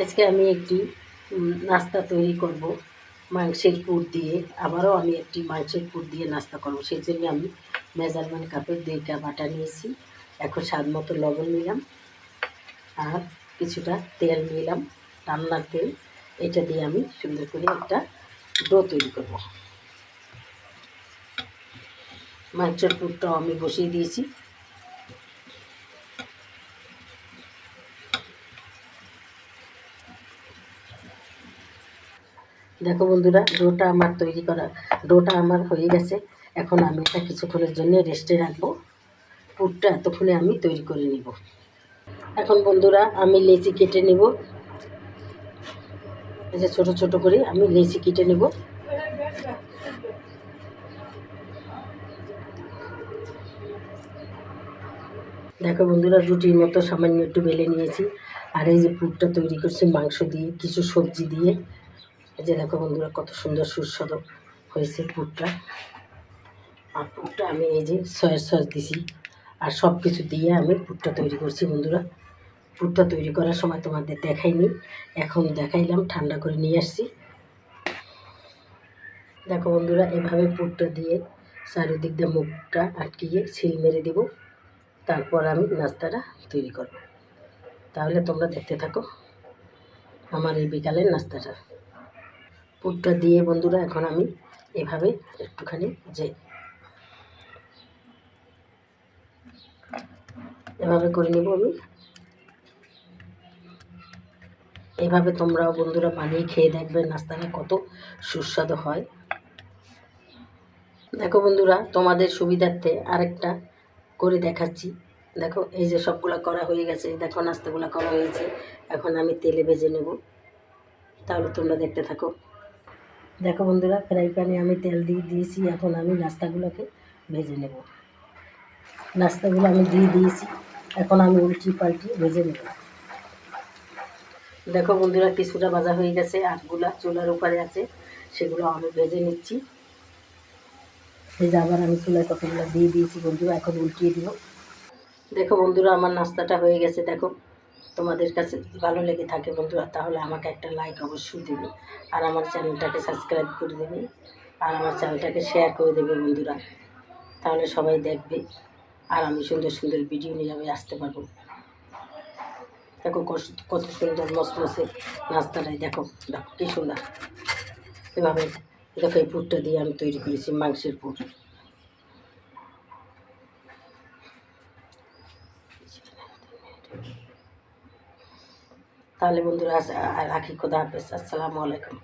আজকে আমি একটি নাস্তা তৈরি করব, মাংসের পুর দিয়ে। আবারও আমি একটি মাংসের পুর দিয়ে নাস্তা করব। সেই জন্য আমি মেজারমেন্ট কাপের দুই কাপ আটা নিয়েছি। এখন স্বাদ মতো লবণ নিলাম আর কিছুটা তেল নিলাম, রান্নার তেল। এটা দিয়ে আমি সুন্দর করে একটা ডো তৈরি করব। মাংসের পুরটাও আমি বসিয়ে দিয়েছি। দেখো বন্ধুরা, ডোটা আমার তৈরি করা, ডোটা আমার হয়ে গেছে। এখন আমি এটা কিছুক্ষণের জন্য রেস্টে রাখব। পুরটা এতক্ষণে আমি তৈরি করে নিব। এখন বন্ধুরা, আমি লেচি কেটে নেব। এই যে ছোটো ছোটো করে আমি লেচি কেটে নেব। দেখো বন্ধুরা, রুটির মতো সামান্য একটু বেলে নিয়েছি। আর এই যে পুরটা তৈরি করছি মাংস দিয়ে, কিছু সবজি দিয়ে। এই যে দেখো বন্ধুরা, কত সুন্দর সুস্বাদু হয়েছে পুরটা। আর পুরটা আমি এই যে সয়া সস দিছি। আর সব কিছু দিয়ে আমি পুরটা তৈরি করছি বন্ধুরা। পুরটা তৈরি করার সময় তোমাদের দেখাইনি, এখন দেখাইলাম, ঠান্ডা করে নিয়ে আসছি। দেখো বন্ধুরা, এভাবে পুরটা দিয়ে চারিদিক দিয়ে মুখটা আটকিয়ে সিল মেরে দেব। তারপর আমি নাস্তাটা তৈরি করব। তাহলে তোমরা দেখতে থাকো আমার এই বিকালের নাস্তাটা। পুরটা দিয়ে বন্ধুরা, এখন আমি এভাবে একটুখানি যে এভাবে করে নেব আমি। এভাবে তোমরাও বন্ধুরা বানিয়ে খেয়ে দেখবে, নাস্তাটা কত সুস্বাদু হয়। দেখো বন্ধুরা, তোমাদের সুবিধার্থে আরেকটা করে দেখাচ্ছি। দেখো, এই যে সবগুলো করা হয়ে গেছে, দেখো নাস্তাগুলো করা হয়েছে। এখন আমি তেলে ভেজে নেব। তাহলে তোমরা দেখতে থাকো। দেখো বন্ধুরা, ফ্রাই প্যানে আমি তেল দিয়ে দিয়েছি, এখন আমি নাস্তাগুলোকে ভেজে নেব। নাস্তাগুলো আমি দিয়ে দিয়েছি, এখন আমি উল্টি পাল্টি ভেজে নেব। দেখো বন্ধুরা, কিছুটা ভাজা হয়ে গেছে আটগুলা চুলার উপরে আছে, সেগুলো আমি ভেজে নিচ্ছি। ভেজে আবার আমি চুলায় কতগুলো দিয়ে দিয়েছি বন্ধুরা, এখন উল্টিয়ে দিব। দেখো বন্ধুরা, আমার নাস্তাটা হয়ে গেছে, দেখো। তোমাদের কাছে ভালো লেগে থাকে বন্ধুরা, তাহলে আমাকে একটা লাইক অবশ্যই দেবে। আর আমার চ্যানেলটাকে সাবস্ক্রাইব করে দেবে। আর আমার চ্যানেলটাকে শেয়ার করে দেবে বন্ধুরা। তাহলে সবাই দেখবে। আর আমি সুন্দর সুন্দর ভিডিও নিয়ে আমি আসতে পারব। দেখো কত সুন্দর মসমসে নাস্তাটাই দেখো। দেখো কী সুন্দর। এভাবে দেখো এই পুরটা দিয়ে আমি তৈরি করেছি, মাংসের পুর। তাহলে বন্ধুরা রাখি খোদা হাফেজ। আসসালামু আলাইকুম।